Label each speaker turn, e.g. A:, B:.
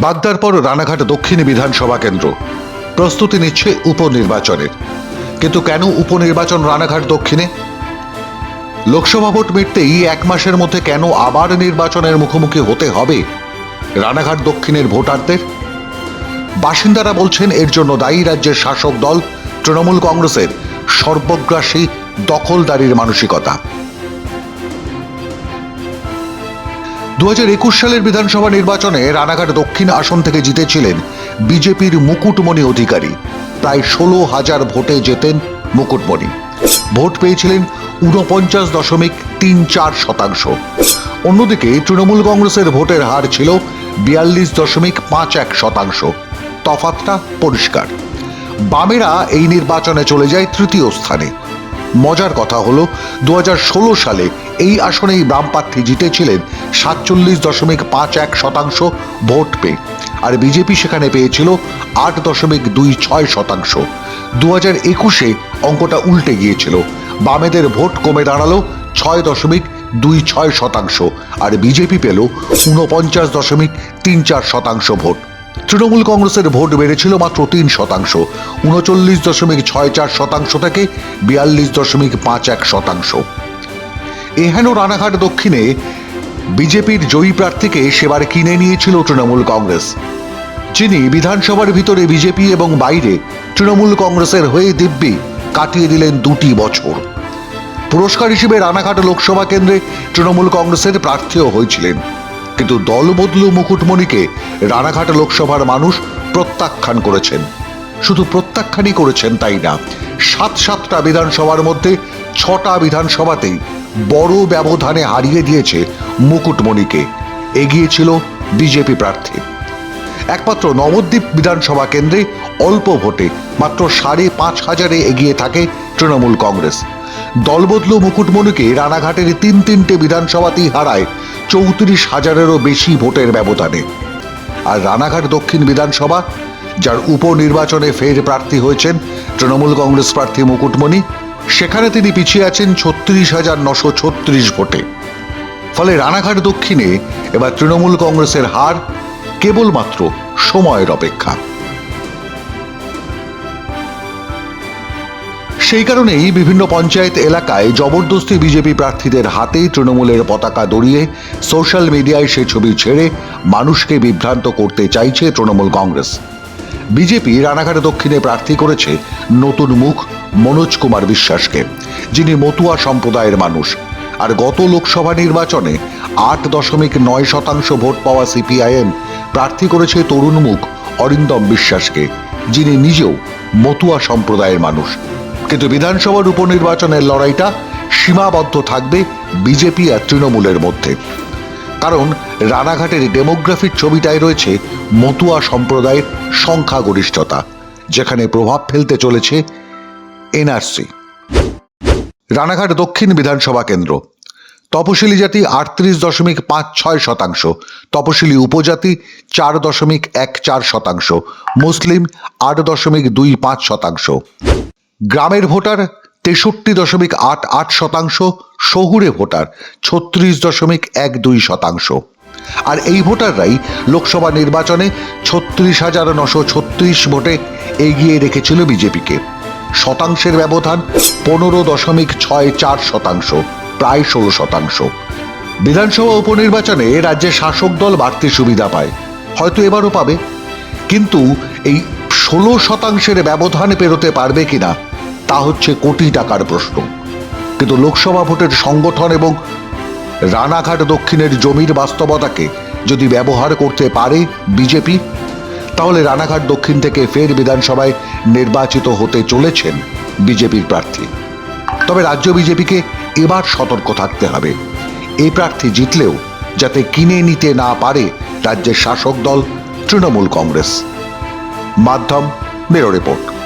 A: বাগদার পর রানাঘাট দক্ষিণ বিধানসভা কেন্দ্র। প্রস্তুতি নিচ্ছে উপনির্বাচনের। কিন্তু কেন উপনির্বাচন রানাঘাট দক্ষিণে? লোকসভা ভোট মিটতেই এক মাসের মধ্যে কেন আবার নির্বাচনের মুখোমুখি হতে হবে রানাঘাট দক্ষিণের ভোটারদের? বাসিন্দারা বলছেন এর জন্য দায়ী রাজ্যের শাসক দল তৃণমূল কংগ্রেসের সর্বগ্রাসী দখলদারির মানসিকতা। দু হাজার একুশ সালের বিধানসভা নির্বাচনে রানাঘাট দক্ষিণ আসন থেকে জিতেছিলেন বিজেপির মুকুটমণি অধিকারী। প্রায় ষোলো হাজার ভোটে জেতেন মুকুটমণি। ভোট পেয়েছিলেন ঊনপঞ্চাশ দশমিক তিন চার শতাংশ। অন্যদিকে তৃণমূল কংগ্রেসের ভোটের হার ছিল বিয়াল্লিশ দশমিক পাঁচ এক শতাংশ। তফাতটা পরিষ্কার। বামেরা এই নির্বাচনে চলে যায় তৃতীয় স্থানে। মজার কথা হলো দু হাজার ষোলো সালে এই আসনেই বাম প্রার্থী জিতেছিলেন সাতচল্লিশ দশমিক পাঁচ এক শতাংশ ভোট পেয়ে। আর বিজেপি সেখানে পেয়েছিল আট দশমিক দুই ছয় শতাংশ। দু হাজার একুশে অঙ্কটা উল্টে গিয়েছিল। বামেদের ভোট কমে দাঁড়াল ছয় দশমিক দুই ছয় শতাংশ। আর বিজেপি পেল ঊনপঞ্চাশ দশমিক তিন চার শতাংশ ভোট। তৃণমূল কংগ্রেসের ভোট বেড়েছিল মাত্র তিন শতাংশ। উনচল্লিশ দশমিক ছয় চার শতাংশ থেকে বিয়াল্লিশ দশমিক পাঁচ এক শতাংশ। এহেন রানাঘাট দক্ষিণে বিজেপির জয়ী প্রার্থীকে সেবার কিনে নিয়েছিল তৃণমূল কংগ্রেস। যিনি বিধানসভার ভিতরে বিজেপি এবং বাইরে তৃণমূল কংগ্রেসের হয়ে দিব্যি কাটিয়ে দিলেন দুটি বছর। পুরস্কার হিসেবে রানাঘাট লোকসভা কেন্দ্রে তৃণমূল কংগ্রেসের প্রার্থীও হয়েছিলেন। কিন্তু দল বদলু মুকুটমণিকে রানাঘাট লোকসভার মানুষ প্রত্যাখ্যান করেছেন। শুধু প্রত্যাখ্যানই করেছেন তাই না, সাত সাতটা বিধানসভার মধ্যে ছটা বিধানসভাতেই বড় ব্যবধানে হারিয়ে দিয়েছে মুকুটমণিকে। এগিয়েছিল বিজেপি প্রার্থী। একমাত্র নবদ্বীপ বিধানসভা কেন্দ্রে অল্প ভোটে মাত্র সাড়ে পাঁচ হাজারে এগিয়ে থাকে তৃণমূল কংগ্রেস। দলবদলু মুকুটমণিকে রানাঘাটের তিন তিনটে বিধানসভাতেই হারায় চৌত্রিশ হাজারেরও বেশি ভোটের ব্যবধানে। আর রানাঘাট দক্ষিণ বিধানসভা, যার উপনির্বাচনে ফের প্রার্থী হয়েছেন তৃণমূল কংগ্রেস প্রার্থী মুকুটমণি, সেখানে তিনি পিছিয়ে আছেন ছত্রিশ হাজার নশো ছত্রিশ ভোটে। ফলে রানাঘাট দক্ষিণে এবার তৃণমূল কংগ্রেসের হার কেবলমাত্র সময়ের অপেক্ষা। সেই কারণেই বিভিন্ন পঞ্চায়েত এলাকায় জবরদস্তি বিজেপি প্রার্থীদের হাতেই তৃণমূলের পতাকা দড়িয়ে সোশ্যাল মিডিয়ায় সে ছবি ছেড়ে মানুষকে বিভ্রান্ত করতে চাইছে তৃণমূল কংগ্রেস। বিজেপি রানাঘাট দক্ষিণে প্রার্থী করেছে নতুন মুখ মনোজ কুমার বিশ্বাসকে, যিনি মতুয়া সম্প্রদায়ের মানুষ। আর গত লোকসভা নির্বাচনে আট দশমিক নয় শতাংশ ভোট পাওয়া সিপিআইএম প্রার্থী করেছে তরুণ মুখ অরিন্দম বিশ্বাসকে, যিনি নিজেও মতুয়া সম্প্রদায়ের মানুষ। কিন্তু বিধানসভার উপনির্বাচনের লড়াইটা সীমাবদ্ধ থাকবে বিজেপি আর তৃণমূলের মধ্যে। কারণ রানাঘাটের ডেমোগ্রাফির ছবিটায় রয়েছে মতুয়া সম্প্রদায়ের সংখ্যাগরিষ্ঠতা, যেখানে প্রভাব ফেলতে চলেছে এনআরসি। রানাঘাট দক্ষিণ বিধানসভা কেন্দ্র। তপশিলি জাতি আটত্রিশ দশমিক পাঁচ ছয় শতাংশ, তপশিলি উপজাতি চার দশমিক এক চার শতাংশ, মুসলিম আট দশমিক দুই পাঁচ শতাংশ। গ্রামের ভোটার তেষট্টি দশমিক আট আট শতাংশ, শহুরে ভোটার ছত্রিশ দশমিক এক দুই শতাংশ। আর এই ভোটাররাই লোকসভা নির্বাচনে ছত্রিশ হাজার নশো ছত্রিশ ভোটে এগিয়ে রেখেছিল বিজেপিকে। শতাংশের ব্যবধান পনেরো দশমিক ছয় চার শতাংশ, প্রায় ষোলো শতাংশ। বিধানসভা উপনির্বাচনে রাজ্যে শাসক দল বাড়তি সুবিধা পায়, হয়তো এবারও পাবে। কিন্তু এই ষোলো শতাংশের ব্যবধান পেরোতে পারবে কিনা তা হচ্ছে কোটি টাকার প্রশ্ন। কিন্তু লোকসভা ভোটের সংগঠন এবং রানাঘাট দক্ষিণের জমির বাস্তবতাকে যদি ব্যবহার করতে পারে বিজেপি, তাহলে রানাঘাট দক্ষিণ থেকে ফের বিধানসভায় নির্বাচিত হতে চলেছেন বিজেপির প্রার্থী। তবে রাজ্য বিজেপিকে এবার সতর্ক থাকতে হবে। এই প্রার্থী জিতলেও যাতে কিনে নিতে না পারে রাজ্যের শাসক দল তৃণমূল কংগ্রেস। মাধ্যম, ব্যুরো রিপোর্ট।